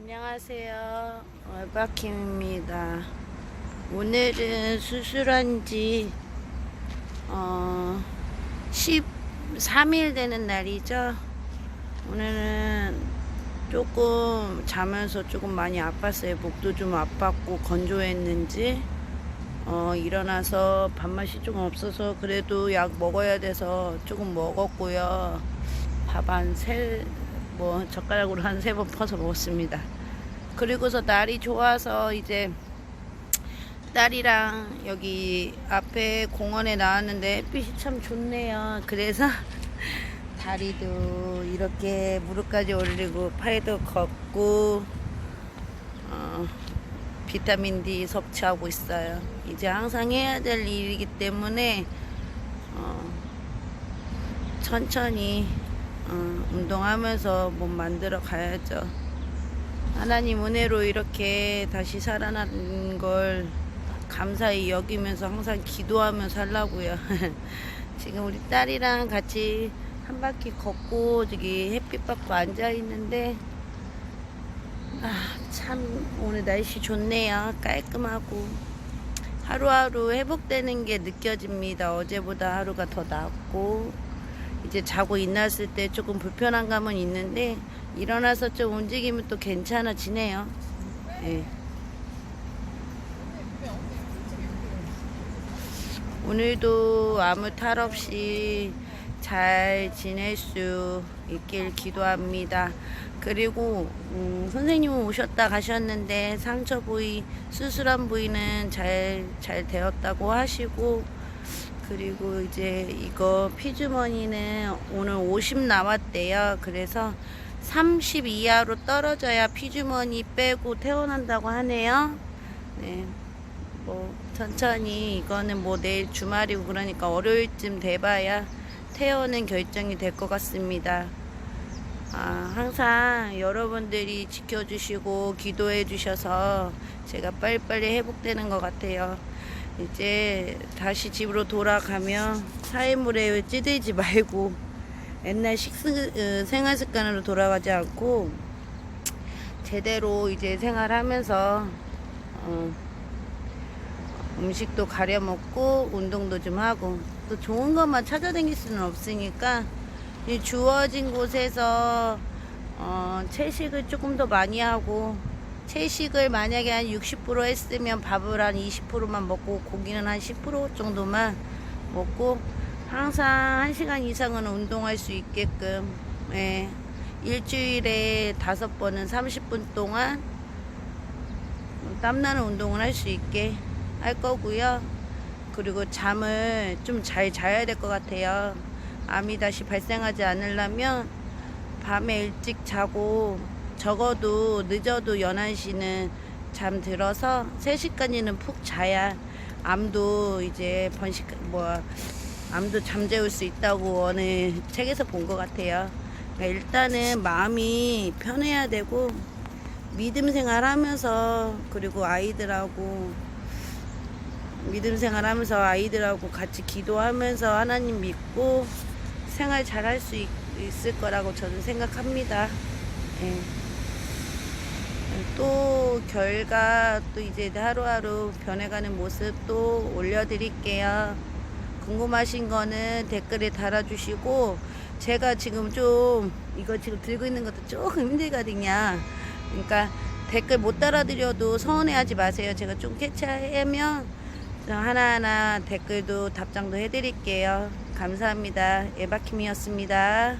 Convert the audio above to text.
안녕하세요. 얼바킴입니다. 오늘은 수술한 지, 어, 13일 되는 날이죠. 오늘은 조금 자면서 조금 많이 아팠어요. 목도 좀 아팠고 건조했는지. 어, 일어나서 밥맛이 조금 없어서 그래도 약 먹어야 돼서 조금 먹었고요. 밥 한 세, 뭐 젓가락으로 한 세 번 퍼서 먹었습니다. 그리고서 날이 좋아서 이제 딸이랑 여기 앞에 공원에 나왔는데 햇빛이 참 좋네요. 그래서 다리도 이렇게 무릎까지 올리고 팔도 걷고 어, 비타민 D 섭취하고 있어요. 이제 항상 해야 될 일이기 때문에 어, 천천히 어, 운동하면서 몸 만들어 가야죠. 하나님 은혜로 이렇게 다시 살아난 걸 감사히 여기면서 항상 기도하며 살라고요. 지금 우리 딸이랑 같이 한 바퀴 걷고 저기 햇빛 받고 앉아 있는데 아, 참 오늘 날씨 좋네요. 깔끔하고 하루하루 회복되는 게 느껴집니다. 어제보다 하루가 더 낫고 이제 자고 일어났을 때 조금 불편한 감은 있는데 일어나서 좀 움직이면 또 괜찮아지네요. 예. 오늘도 아무 탈 없이 잘 지낼 수 있길 기도합니다. 그리고 음, 선생님은 오셨다 가셨는데 상처 부위 수술한 부위는 잘 잘 되었다고 하시고 그리고 이제 이거 피주머니는 오늘 50 남았대요. 그래서 30 이하로 떨어져야 피주머니 빼고 퇴원한다고 하네요. 네. 뭐 천천히 이거는 뭐 내일 주말이고 그러니까 월요일쯤 돼봐야 퇴원은 결정이 될 것 같습니다. 아, 항상 여러분들이 지켜주시고 기도해 주셔서 제가 빨리빨리 회복되는 것 같아요. 이제 다시 집으로 돌아가면 사회물에 찌들지 말고 옛날 식스, 어, 생활 습관으로 돌아가지 않고 제대로 이제 생활하면서 어, 음식도 가려 먹고 운동도 좀 하고 또 좋은 것만 찾아다닐 수는 없으니까 이 주어진 곳에서 어, 채식을 조금 더 많이 하고 채식을 만약에 한 60% 했으면 밥을 한 20%만 먹고 고기는 한 10% 정도만 먹고 항상 1시간 이상은 운동할 수 있게끔 예, 일주일에 다섯 번은 30분 동안 땀나는 운동을 할 수 있게 할 거고요. 그리고 잠을 좀 잘 자야 될 것 같아요. 암이 다시 발생하지 않으려면 밤에 일찍 자고 적어도 늦어도 11시는 잠 들어서 3시까지는 푹 자야 암도 이제 번식 뭐 암도 잠재울 수 있다고 어느 책에서 본 것 같아요. 그러니까 일단은 마음이 편해야 되고 믿음 생활하면서 그리고 아이들하고 믿음 생활하면서 아이들하고 같이 기도하면서 하나님 믿고 생활 잘할 수 있 을 거라고 저는 생각합니다. 예. 또 결과 또 이제 하루하루 변해가는 모습 또 올려드릴게요. 궁금하신 거는 댓글에 달아주시고 제가 지금 좀 이거 지금 들고 있는 것도 조금 힘들거든요. 그러니까 댓글 못 달아드려도 서운해하지 마세요. 제가 좀 캐치하면 하나하나 댓글도 답장도 해드릴게요. 감사합니다. 에바킴이었습니다.